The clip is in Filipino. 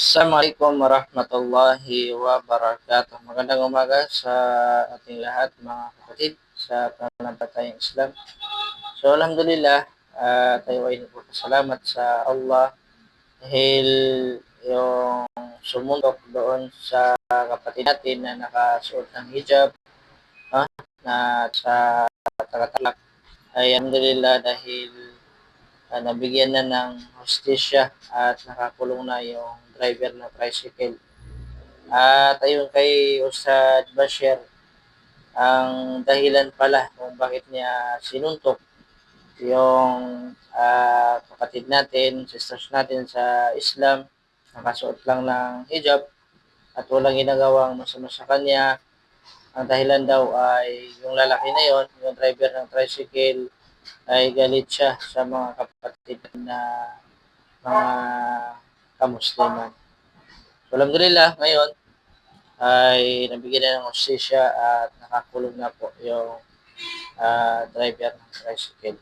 Assalamualaikum warahmatullahi wabarakatuh. Magandang umaga sa ating lahat mga kapatid sa pananampalatayang Islam. So Alhamdulillah, uh, tayo ay nagpapasalamat sa Allah dahil yung sumundok doon sa kapatid natin na nakasuot ng hijab ah, na sa tagatalak ay Alhamdulillah dahil uh, nabigyan na ng hostisya at nakakulong na yung driver ng tricycle. At ayun kay Ustad Bashir, ang dahilan pala kung bakit niya sinuntok yung uh, kapatid natin, sisters natin sa Islam, nakasuot lang ng hijab at walang ginagawang masama sa kanya. Ang dahilan daw ay yung lalaki na yon, yung driver ng tricycle, ay galit siya sa mga kapatid na mga kamusliman. So, alhamdulillah, ngayon ay nabigyan na ng hostisya at nakakulong na po yung uh, driver ng tricycle.